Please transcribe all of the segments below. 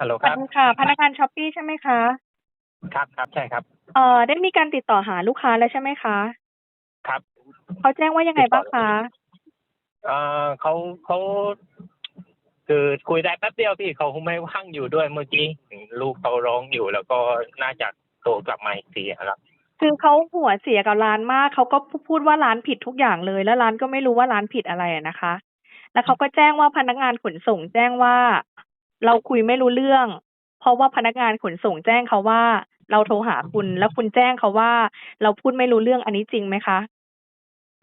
ฮัลโหลสควัสรับดีค่ะ พนักงานช้อปปี้ใช่ไหมคะ ครับครับใช่ครับ เอ่อได้มีการติดต่อหาลูกค้าแล้วใช่ไหมคะครับเขาแจ้งว่ายังไงบ้างคะเอ่อเขาเขาคือคุยได้แป๊บเดียวพี่เขาไม่ว่างอยู่ด้วยเมื่อกี้ลูกเขาร้องอยู่แล้วก็น่าจะโทรกลับมาอีกทีครับคือเขาหัวเสียกับร้านมากเขาก็พูดว่าร้านผิดทุกอย่างเลย แล้วร้านก็ไม่รู้ว่าร้านผิดอะไรอะนะคะ แล้วเขาก็แจ้งว่าพนักงานขนส่ง แจ้งว่า เราคุยไม่รู้เรื่อง เพราะว่าพนักงานขนส่งแจ้งเขาว่า เราโทรหาคุณ แล้วคุณแจ้งเขาว่า เราพูดไม่รู้เรื่องอันนี้จริงไหมคะ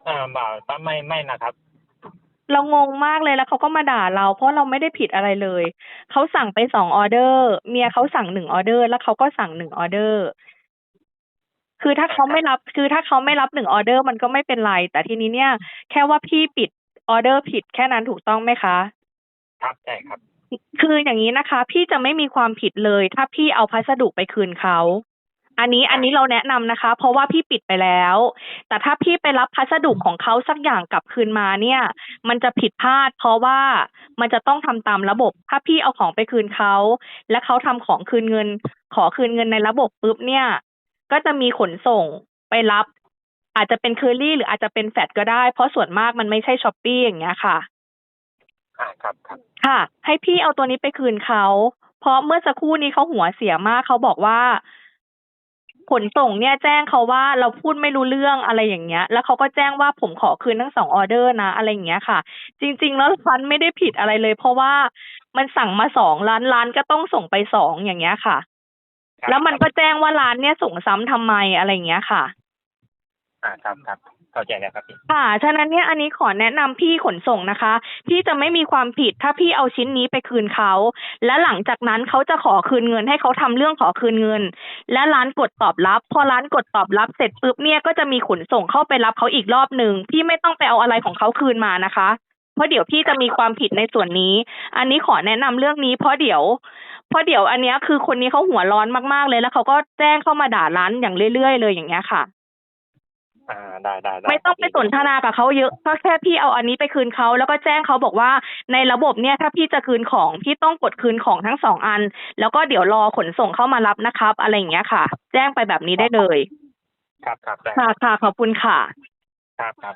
อ่าบ่าวไม่ไม่นะครับ เรางงมากเลยแล้วเขาก็มาด่าเรา เพราะเราไม่ได้ผิดอะไรเลย เขาสั่งไปสองออเดอร์ เมียเขาสั่งหนึ่งออเดอร์ แล้วเขาก็สั่งหนึ่งออเดอร์คือถ้าเขาไม่รับคือถ้าเขาไม่รับหนึ่งออเดอร์มันก็ไม่เป็นไร แต่ทีนี้เนี่ย แค่ว่าพี่ปิดออเดอร์ผิดแค่นั้นถูกต้องไหมคะ ครับใช่ครับ คืออย่างนี้นะคะ พี่จะไม่มีความผิดเลย ถ้าพี่เอาพัสดุไปคืนเขา อันนี้อันนี้เราแนะนำนะคะ เพราะว่าพี่ปิดไปแล้ว แต่ถ้าพี่ไปรับพัสดุของเขาสักอย่างกลับคืนมาเนี่ย มันจะผิดพลาด เพราะว่ามันจะต้องทำตามระบบ ถ้าพี่เอาของไปคืนเขา และเขาทำของคืนเงิน ขอคืนเงินในระบบปุ๊บเนี่ย ก็จะมีขนส่งไปรับ อาจจะเป็นเคอรี่หรืออาจจะเป็นแฟดก็ได้ เพราะส่วนมากมันไม่ใช่ช้อปปี้อย่างเงี้ยค่ะ อ่าครับครับค่ะ ให้พี่เอาตัวนี้ไปคืนเขาเพราะเมื่อสักครู่นี้เขาหัวเสียมากเขาบอกว่าขนส่งเนี่ยแจ้งเขาว่าเราพูดไม่รู้เรื่องอะไรอย่างเงี้ย แล้วเขาก็แจ้งว่าผมขอคืนทั้งสองออเดอร์นะอะไรอย่างเงี้ยค่ะ จริง ๆ แล้วร้านไม่ได้ผิดอะไรเลย เพราะว่ามันสั่งมาสองร้านร้านก็ต้องส่งไปสองอย่างเงี้ยค่ะครับแล้วมันก็แจ้งว่าร้านเนี่ยส่งซ้ำทำไมอะไรอย่างเงี้ยค่ะ อ่าครับครับ เข้าใจแล้วครับค่ะฉะนั้นเนี่ยอันนี้ขอแนะนำพี่ขนส่งนะคะ พี่จะไม่มีความผิดถ้าพี่เอาชิ้นนี้ไปคืนเขา และหลังจากนั้นเขาจะขอคืนเงินให้เขาทำเรื่องขอคืนเงิน และร้านกดตอบรับ พอร้านกดตอบรับเสร็จปุ๊บเนี่ยก็จะมีขนส่งเข้าไปรับเขาอีกรอบหนึ่งพี่ไม่ต้องไปเอาอะไรของเขาคืนมานะคะเพราะเดี๋ยวพี่จะมีความผิดในส่วนนี้ อันนี้ขอแนะนำเรื่องนี้เพราะเดี๋ยว เพราะเดี๋ยวอันนี้คือคนนี้เขาหัวร้อนมากๆเลยแล้วเขาก็แจ้งเข้ามาด่าร้านอย่างเรื่อยๆเลยอย่างเงี้ยค่ะ อ่าได้ได้ด้ไม่ต้องไปครับสนทนากับเขาเยอะก็แค่พี่เอาอันนี้ไปคืนเขาแล้วก็แจ้งเขาบอกว่าในระบบเนี่ยถ้าพี่จะคืนของพี่ต้องกดคืนของทั้งสองอัน แล้วก็เดี๋ยวรอขนส่งเข้ามารับนะครับ อะไรอย่างเงี้ยค่ะ แจ้งไปแบบนี้ได้เลย ครับครับได้ค่ะค่ะขอบคุณค่ะ ครับครับ